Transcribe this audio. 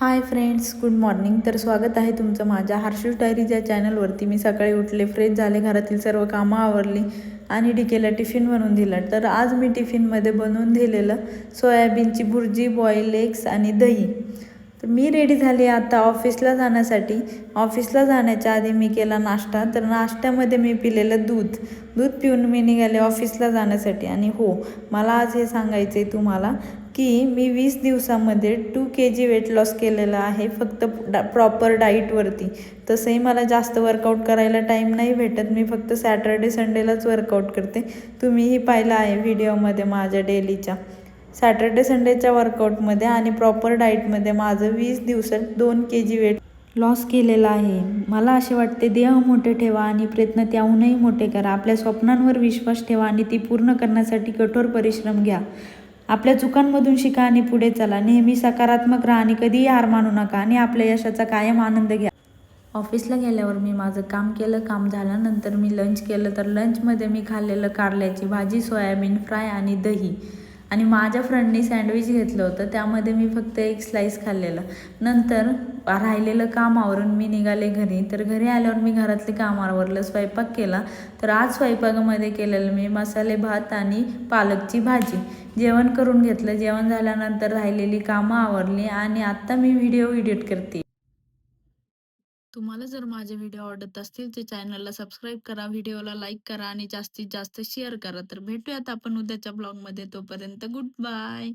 Hi friends good morning. तर स्वागत आहे तुमचं माझ्या हर्षू डायरीज या चॅनलवरती. मी सकाळी उठले फ्रेश झाले घरातील सर्व कामं आवरली आणि डिकेला टिफिन बनवून दिलं. तर आज मी टिफिनमध्ये बनवून दिलेलं सोयाबीनची भुर्जी बॉईल एग्स आणि दही. तर मी रेडी झाली आता ऑफिसला जाण्यासाठी. ऑफिसला जाण्याच्या आधी मी केला नाश्ता. तर नाश्त्यामध्ये मी पिलेलं दूध. दूध पिऊन मी निघाले ऑफिसला जाण्यासाठी. आणि हो मला आज हे सांगायचं आहे तुम्हाला. की मी वीस दिवसामध्ये two K G weight loss केलेलं आहे फक्त डा प्रॉपर डाईटवरती तसंही मला जास्त वर्कआउट करायला टाईम नाही भेटत. मी फक्त सॅटर्डे संडेलाच वर्कआउट करते. तुम्हीही पाहिलं आहे व्हिडिओमध्ये माझ्या डेलीच्या. सॅटर्डे संडेच्या वर्कआउटमध्ये आणि प्रॉपर डाईटमध्ये माझं वीस दिवसात दोन के जी वेट लॉस केलेला आहे. मला असे वाटते देह मोठे ठेवा आणि प्रयत्न त्याहूनही मोठे करा. आपल्या स्वप्नांवर विश्वास ठेवा आणि ती पूर्ण करण्यासाठी कठोर परिश्रम घ्या. आपल्या चुकांमधून शिका आणि पुढे चला. नेहमी सकारात्मक राहा आणि कधीही हार मानू नका आणि आपल्या यशाचा कायम आनंद घ्या. ऑफिसला गेल्यावर मी माझं काम केलं काम झाल्यानंतर मी लंच केलं. तर लंचमध्ये मी खाल्लेलं कारल्याची भाजी सोयाबीन फ्राय आणि दही. आणि माझ्या फ्रेंडनी सँडविच घेतलं होतं. त्यामध्ये मी फक्त एक स्लाईस खाल्लेलं. नंतर राहिलेलं काम आवरून मी निघाले घरी. तर घरी आल्यावर मी घरातले काम आवरलं स्वयंपाक केला. तर आज स्वयंपाकामध्ये केलेलं मी मसाले भात आणि पालकची भाजी. जेवण करून घेतलं. जेवण झाल्यानंतर राहिलेली कामं आवरली आणि आत्ता मी व्हिडिओ एडिट करते. तुम्हाला जर माझे व्हिडिओ आवडत असतील तर चॅनलला सबस्क्राईब करा व्हिडिओला लाईक करा आणि जास्तीत जास्त शेअर करा. तर भेटूयात आपण उद्याच्या ब्लॉगमध्ये. तोपर्यंत गुड बाय.